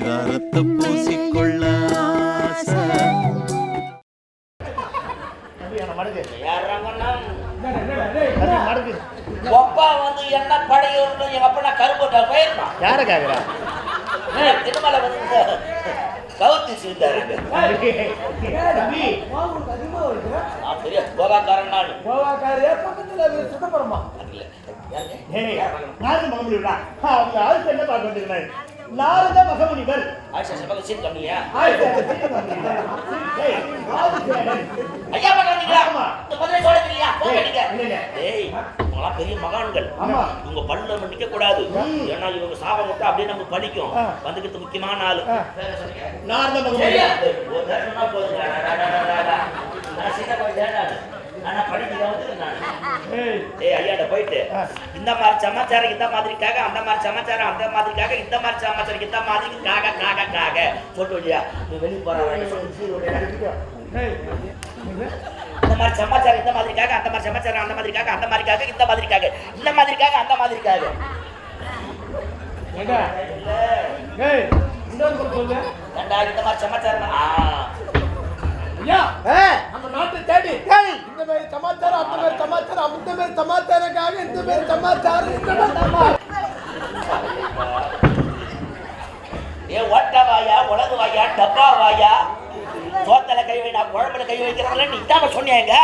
பரிதாரத்தை பூசிக்கொள்ள. ஒப்பா வந்து என்ன படையோடு எங்க அப்பா கருப்பட்டா போயிருந்தான் யார கேக்குறா? திருமலை வந்து கவுத்தி சேர்ந்தாரு தம்பி நான் பெரிய கோகாக்காரன் நான் கோவாக்காரே பக்கத்துல சுத்தப்படமா இல்ல. ஏய் அவங்க ஆளுக்கு என்ன பார்க்க நாரத மகமுனிவர் ஆயிஷா சபக சீட் கம்மியா வந்திருக்கிறாரு. ஏய், ஆதிசேனன். ஐயா பண்ணீங்களா ஆமா. இந்த பதிலை சொல்லுங்க போங்க ஏய், நீங்க. ஏய் உங்களா பெரிய மகான்கள் ஆமா. இவங்க பல்ல நிக்க கூடாது ஏன்னா இவங்க சாபம் விட்டா அப்படியே நமக்கு பலிக்கும் ஆ. வந்துக்கிட்டு முக்கியமான ஆளு. நாரத? மகமுனிவர் ஒரு நேரம் சொன்னா போதுங்க. ஆனா நான். ஏய். ஏய் ஐயாட்ட போயிட்டு. இந்த மாதிரி சமாச்சாரம் இந்த மாதிரிக்காக அந்த மாதிரி சமாச்சாரம் அந்த மாதிரிக்காக இந்த மாதிரி சமாச்சாரம் இந்த மாதிரி காக காக காக. சொல்லிட்டு இல்லையா நீ வெளியே போற ஏய். இந்த மாதிரி சமாச்சாரம் இந்த மாதிரிக்காக அந்த மாதிரி சமாச்சாரம் அந்த மாதிரிக்காக அந்த மாதிரிக்காக இந்த மாதிரிக்காக இந்த மாதிரிக்காக அந்த மாதிரிக்காக. ஏண்டா? ஏய் இன்னொரு சொல்லு ஏண்டா இந்த மாதிரி சமாச்சாரம்? ஆ. ஐயா நம்ம நாட்டை தேடி. இந்த மாதிரி சமாச்சாரம் அந்த மாதிரி சமாச்சாரம் அந்த மாதிரி சமாச்சாரக்காக இந்த மாதிரி சமாச்சாரம் இந்த மாதிரி ஏ ஓட்ட வாயா உலக வாயா டப்பா வாயா? சோத்தல கை வை நான் குழம்புல கை வைக்கிறதுல நீ இதாம சொன்னியாங்க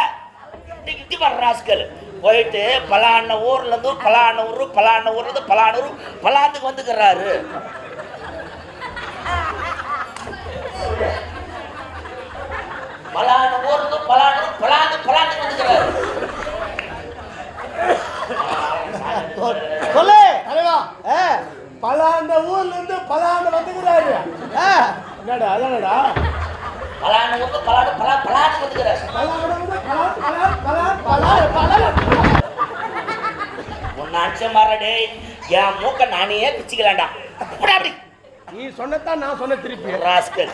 நீ கிட்டி வர ராஸ்கல். போயிட்டு பலான ஊர்ல இருந்து பலான ஊர் பலான ஊர்ல இருந்து பலான ஊர் பலாந்துக்கு வந்துக்கிறாரு. பலான ஊர்ல இருந்து பலான ஊர் பலாந்து பலா வந்துக்கிறாரு சொல்லு தலைவா பலாண்ட ஊர்ல இருந்து பலாண்ட வந்துக்கிறாரு என்னடா அதானடா பலான ஊர்ல பலான பலா பலாந்துக்கு வந்துக்கிறாரு பலாண்ட வந்து பலான் பலான் பலான் பலான் பலான் அடிச்ச மாறடே என் மூக்க நானே அப்படி அப்படி. நீ சொன்னதான் நான் சொன்ன திருப்பி. ராஸ்கல்.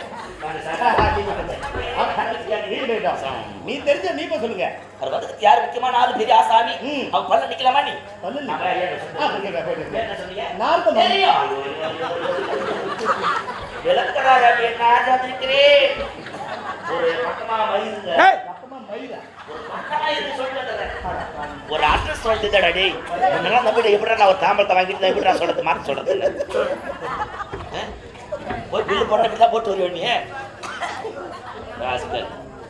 நீ தெரிஞ்ச நீ இப்ப சொல்லுங்க. வந்து யார் முக்கியமான ஆளு பெரிய ஆசாமி ம். அவன் பல்ல நிக்கலாமா நீ? போயிட்டு என்ன ஆஜாதிருக்கிறேன் ஒரு பக்கமா பக்கமா ஒரு பக்கமா ஒரு அட்ரஸ் சொல்லிட்டுடா டேய். உன்னெல்லாம் நம்பிட்டு எப்படி நான் ஒரு தாம்பரத்தை வாங்கிட்டு எப்படி சொல்றது? மாற்றி சொல்றது இல்லை. போய் பில்லு போட்ட பில்லா போட்டு வருவேன் நீ.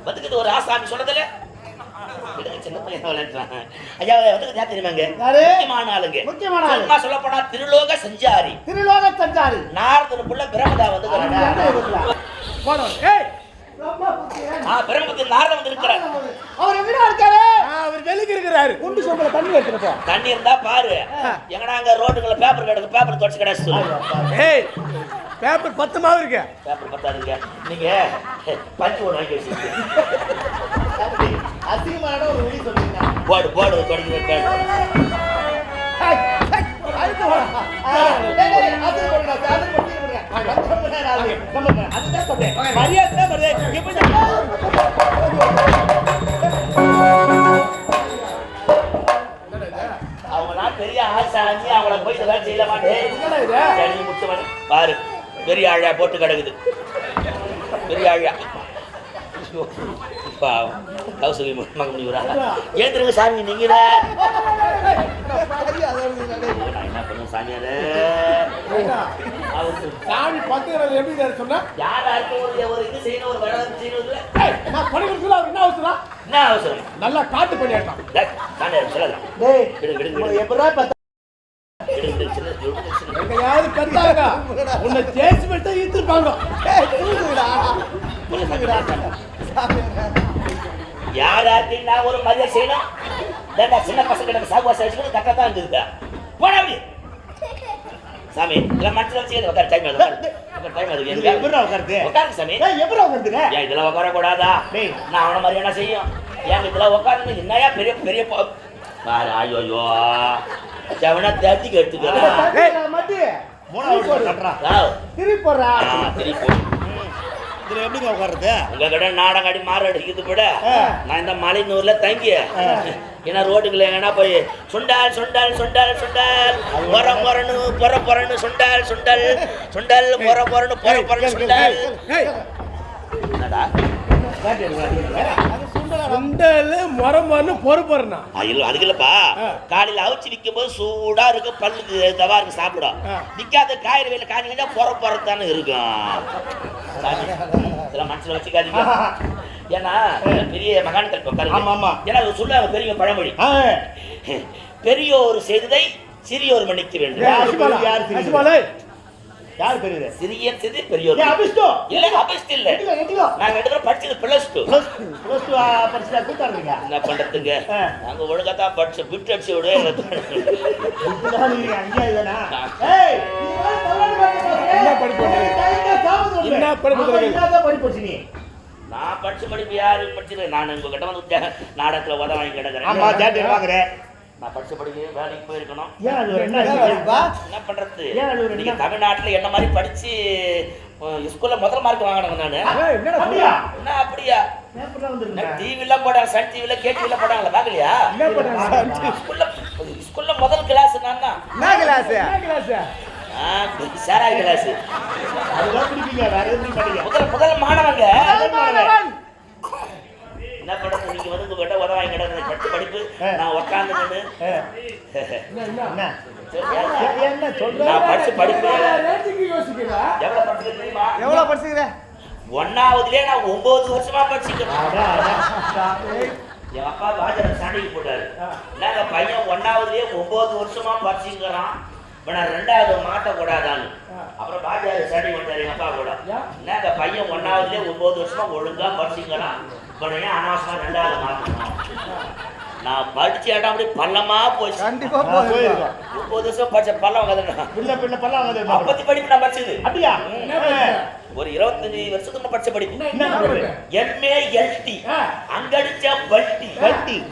வந்துக்கிட்டு ஒரு ஆசாமி போனா திருலோக சஞ்சாரி. திருலோக சஞ்சாரி. நாரதனுக்குள்ள பிரமதா வந்து பிரம்மபுத்தி நாரதன் வந்து இருக்கிறார் அவர் எங்கடா இருக்காரு அவர் வெளிக்கு இருக்கிறாரு. குண்டு சொம்பல தண்ணி எடுத்துட்டு போ. தண்ணி இருந்தா பாரு. எங்கடா அங்க ரோட்டுக்குள்ள பேப்பர் கிடக்கு? பேப்பர் தொடச்சு கிடச்சு சொல்லு. ஏய் பேப்பர் பத்துமா இருக்கு. பேப்பர் பத்தாதுங்க. நீங்க பஞ்சு ஒன்று வாங்கி வச்சிருக்கீங்க. அசிங்கமான ஒரு மொழி சொல்றீங்க. போடு போடு தொடங்கி வைப்பேன் அடுத்து வா. பெரிய ஆசாமி அவங்கள போய் இதெல்லாம் செய்ய மாட்டேன் என்னடா இது? சரி முத்து பாரு பெரிய ஆழா போட்டு கிடக்குது. பெரிய ஆழா பாவம் கௌசல்ய மக முடிவுரா ஏந்திருங்க சாமி நீங்கள நான் என்ன சாமியாரே அவருக்கு சாமி பத்துக்கிறது எப்படி சொன்னா யாரா இருக்க ஒரு ஒரு இது செய்யணும் ஒரு செய்யணும் என்ன அவசரம் என்ன அவசரம் நல்லா காட்டு பண்ணியாட்டான் டேய், சாமியார் சொல்லலாம் டேய், விடு விடு விடு உனக்கு எப்படிடா பத்த- விடு விடு சின்ன விடு சின்ன எங்கேயாவது பெருத்தாங்க உன்னை ஜெயிச்சு விட்டு ஈத்துருப்பாங்க யாராத்தையும் நான் ஒரு மரியாதை செய்யணும்? சின்ன பசங்க நம்ம சாகுவாசம் வச்சுக்கணும் கரெக்டாக தான் இருந்ததுக்கா போடா அப்படி. சாமி இதெல்லாம் மனசில் வச்சு உட்கார டைம் உட்கார. டைம் உட்காருது? உட்காருங்க சாமி. டேய், எப்படிடா உட்காருதுங்க? ஏன் இதெல்லாம் உட்கார கூடாதா. நான் அவன மாதிரி என்ன செய்யும்? ஏன் இதெல்லாம் உட்காந்து என்னையா பெரிய பெரிய பாரு ஐயோ செவனா தேர்த்திக்கு எடுத்துக்கலாம். திருப்பி போடுறா இதுல எப்படிங்க உட்கார்றது? உங்க கடை நாடகாடி மாறு அடிக்குது விட ஆ. நான் இந்த மலைநூர்ல தங்கி ஏன்னா ரோட்டுக்குள்ள எங்கன்னா போய் சுண்டால் சுண்டால் சுண்டால் சுண்டால் பொற பொறன்னு பொற பொறன்னு சுண்டால் சுண்டல் சுண்டல் பொற பொறன்னு பொற பொறன்னு சுண்டால். என்னடா? சுண்டல் மரமன்னு பொறுப்பறனா ஐயோ அதுக்கு இல்லப்பா. காலையில அவிச்சு விற்கும் போது சூடா இருக்கு பல்லுக்கு தவா இருக்கு சாப்பிடும். நிக்காத காய்கறி வேலை காய்கறி பொற பொறத்தானே இருக்கும். இதெல்லாம் மனசுல வச்சுக்காதீங்க. ஏன்னா பெரிய மகான்கள் உட்காருங்க. ஏன்னா சொல்லுவாங்க பெரிய பழமொழி. ஆ, பெரியோர் செய்ததை சிறியோர் மன்னிக்க வேண்டும். யார் பெரியது, யார் சிறியது? அசுமாலே யார் தெரியுது சிறியர் செய்து பெரியோர் ஏன் அபிஷ்டோ இல்ல. அபஸ்ட் இல்ல நாங்க ரெண்டு பேரும் படிச்சது பிளஸ் டூ ப்ளஸ் டூ படிச்சுட்டா கூட்டாருங்க என்ன பண்றதுங்க. நாங்க ஒழுங்கா தான் படிச்சு விட்டு அடிச்சு விடு. என்ன படிப்பு நீ? நான் படிச்ச படிப்பு யாரு படிச்சிருக்கேன் நான் உங்க கிட்ட வந்து நாடகத்துல உத வாங்கி கிடக்குறேன். ஆமா தேட்டர் வாங்குறேன். நான் படிச்ச படிப்பு வேலைக்கு போயிருக்கணும். ஏன் அது ஒரு என்ன? என்ன பண்றது? ஏன் அது ஒரு நீங்க என்ன? தமிழ்நாட்டுல என்ன மாதிரி படிச்சு ஸ்கூல்ல முதல் மார்க் வாங்கினவங்க நானு. அப்படியா? என்ன அப்படியா. டிவில போடாங்க சன் டிவில கேடிவில போடாங்களா பாக்கலையா ஸ்கூல்ல ஸ்கூல்ல முதல் கிளாஸ் நான் தான். என்ன கிளாஸ் சாரா கிளாஸ் அதுதான் பிடிப்பீங்க, வேற எதுவும் படிக்க. முதல் முதல் மாணவங்க. என்ன பண்றது? நீங்க வந்து வாங்கி படிப்பு. நான் சொல்ற? நான் படிச்ச படிப்பு ரேட்டிங் யோசிக்கிறா? எவ்வளவு படிச்சது தெரியுமா? எவ்வளவு படிச்சுக்கிற ஒன்னாவதுலயே நான் ஒன்பது வருஷமா படிச்சுக்கிறேன். என் அப்பா வாஜர் சண்டைக்கு போட்டாரு என்னங்க பையன் ஒன்னாவதுலயே ஒன்பது வருஷமா படிச்சுக்கிறான். இப்ப நான் ரெண்டாவது மாட்டக்கூடாதான்னு அப்புறம் பாஜாரு சண்டை போட்டாரு எங்க அப்பா கூட. என்னங்க பையன் ஒன்னாவதுலயே ஒன்பது வருஷமா ஒழுங்கா படிச்சுக்கிறான். அனாவசமா ரெண்டாவது மாட்டணும் நான் படிச்ச இடம் அப்படி பள்ளமா போச்சு கண்டிப்பா போயிருக்கோம். ஒன்பது வருஷம் படிச்ச பள்ளம் கதை பின்ன பின்ன பல்லாம் வாங்குது. அப்பத்தி படிப்பு நான் படிச்சது அப்படியா. ஒரு இருபத்தஞ்சு வருஷத்துக்கு படிச்ச படிப்பு? எம்ஏ எல்டி ஆ. அங்கடிச்ச பல்டி.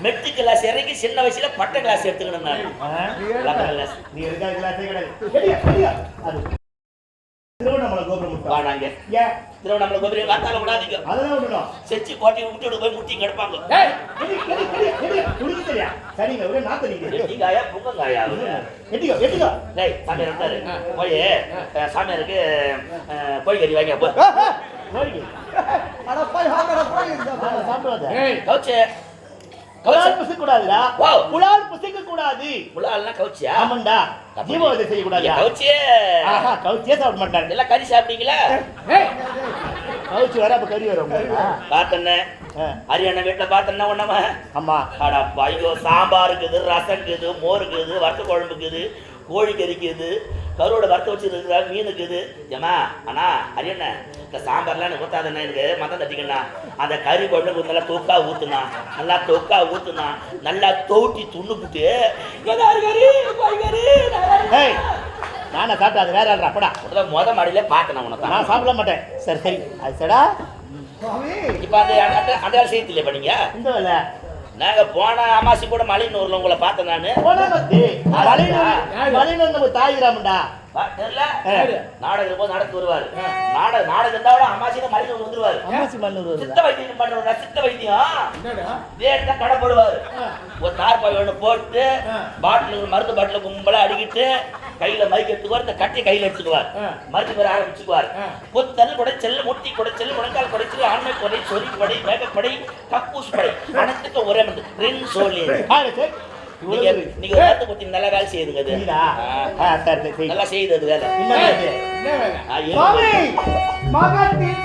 மெட்ரிக் கிளாஸ் இறங்கி சின்ன வயசுல பட்ட கிளாஸ் எடுத்துக்கணும் நான் ஆ? இலக்கண கிளாஸ் நீ இருக்காத கிளாஸே கிடையாது. எடியா, எடியா. அது. திருவண்ணாமலை கோபுரம் முட்டம். வாடாங்க ஏன்? திருவண்ணாமலை கோபுரம் காத்தால விடாதீங்க அதெல்லாம் விடணும். செச்சு கோட்டையை விட்டு போய் முட்டி கிடப்பாங்க. குடிக்க தெரியா? சரிங்க, ஒரே நாத்து நீங்க. எட்டிக்காயா புங்கங்காயா எட்டிக்கோ, எட்டிக்கோ. டேய் சாமியார் இருந்தாரு போய் சாமியாருக்கு அஹ், கோழிக்கறி வாங்க. அட போய் வாங்கடா போய் நான் சாப்பிடாத. ஏய் கவுச்சு கவுச்சு புசிக்க கூடாதுடா. வா. புலால் புசிக்க கூடாது. புலால்னா கவுச்சியா ஆமாண்டா. ஜீவவதை செய்யக்கூடாதா? கவுச்சியே ஆஹா, கவுச்சியே சாப்பிட மாட்டாங்க. எல்லாம் கறி சாப்பிட்டீங்களா கவுச்சி வர அப்ப கறி வரும். பார்த்தண்ணே ஹரியானா வீட்டுல பார்த்தண்ணா ஒண்ணாம ஆமா அடா ஐயோ சாம்பார் இருக்குது ரசம் இருக்குது மோர் இருக்குது வறுத்த குழம்பு இருக்குது கோழி கறிக்குது கருவோட வறுத்த வச்சிருக்கிற மீன் இருக்குது ஏமா அண்ணா ஹரியண்ணா இந்த சாம்பார்லாம் எனக்கு ஊத்தாதண்ணா எனக்கு மதம் தட்டிக்கண்ணா. அந்த கறி குழம்பு நல்லா தொக்கா ஊத்துனா நல்லா தொக்கா ஊத்துனா நல்லா தோட்டி கறி ஏய் நானா சாப்பிட்டா அது வேற ஆள்றா போடா. முதல் முத மாடியில பார்த்தேன் உனக்கு. நான் சாப்பிட மாட்டேன். சரி சரி. அது சடா. இப்ப அந்த அந்த- வேலை செய்யத்தில்லையே பண்ணீங்க இந்த வேலை. நாங்க போன அமாசி கூட மலைநூர்ல உங்களை பார்த்தேன் நானு. போனா மத்தி மலையில நம்ம தாய்கிறாமண்டா பா, தெரியல? நாடகம் போது வருவாரு. நாடக நாடகம் இருந்தாவோட அமாசியில மலைநூர் வந்துருவாரு. சித்த வைத்தியம் பண்றவங்க சித்த வைத்தியம். வேட்டா கடை போடுவாரு. ஒரு தார்பாய் ஒன்று போட்டு பாட்டில் மருந்து பாட்டில் கும்பலா அடிக்கிட்டு கையில மைக் எடுத்துக்குவார் இந்த கட்டி கையில எடுத்துக்குவார். மருந்து பேர் ஆரம்பிச்சுக்குவார். புத்தல் குடைச்சல் முட்டி குடைச்சல் முழங்கால் குடைச்சல் ஆண்மை கொடை சொறி படை மேகப்படை கக்கூஸ் படை. அனைத்துக்கும் ஒரே மருந்து. ரெண்டு சோழி. நீங்க நீங்க ஒரு மருந்து குத்தி நல்லா வேலை செய்யுதுங்க அது. நல்லா செய்யுது அது வேலை மகத்தின்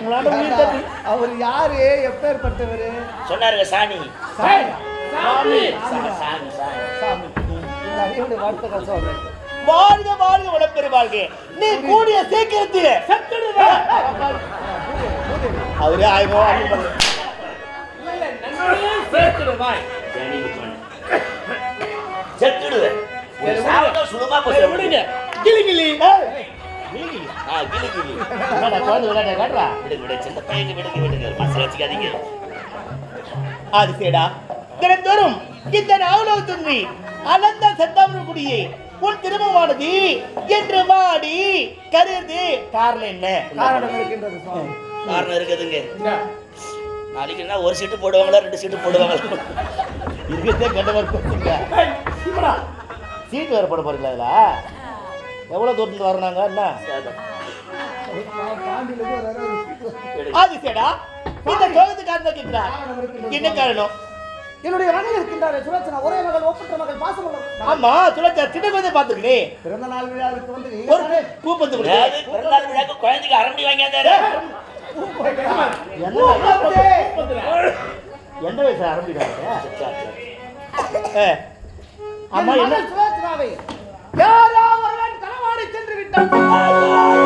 உங்களாண்ட உயிர் தப்பி அவர் யாரு? எப்பேற்பட்டவரு சொன்னாருங்க சாணி சாமி. சொல்றேன். வாழ்க வாழ்க வாழ்க. நீ கூடிய சீக்கிரத்தில் அவரே ஆயிரம் செத்துடுவேன் சுகமா போய் விடுங்க. கிளி கிளி. கிளி கிளி. என்னடா குழந்தை விளையாட்ட காட்டுறா விடுங்க விடுங்க சின்ன பையங்க விடுங்க விடுங்க. மனசுல வச்சுக்காதீங்க. அது சேடா. தினந்தோறும் இந்த நாவலவு துன்றி அனந்த செந்தாமரக்குடியே உன் திருமணமானது என்று வாடி கருது. காரணம் என்ன? காரணம் இருக்கின்றது காரணம் இருக்குதுங்க. நாளைக்கு என்ன ஒரு சீட்டு போடுவாங்களா ரெண்டு சீட்டு போடுவாங்களா? இருக்கிறதே கண்டவர் சீட்டு வேற போட போறீங்களா இதுல? எவ்வளவு தூரத்துல வரணாங்க என்ன? அது சேடா இந்த சோகத்து காரணம் கேட்கிறார். என்ன காரணம்? என்னுடைய மனைவி இருக்கின்றாரே சுலட்சணா ஒரே மகள் ஒப்பற்ற மகள் பாசமலர் ஆமா சுழற்சா சின்ன குழந்தை பாத்துக்கிறேன் பிறந்த நாள் விழாவுக்கு வந்து ஒரு பூ பந்து அதாவது பிறந்தாள் விழாக்கு குழந்தைக்கு அரண்மனை வாங்கியாந்தாரு எந்த என்ன யாரோ ஒருவன் களவாடி சென்று விட்டான்.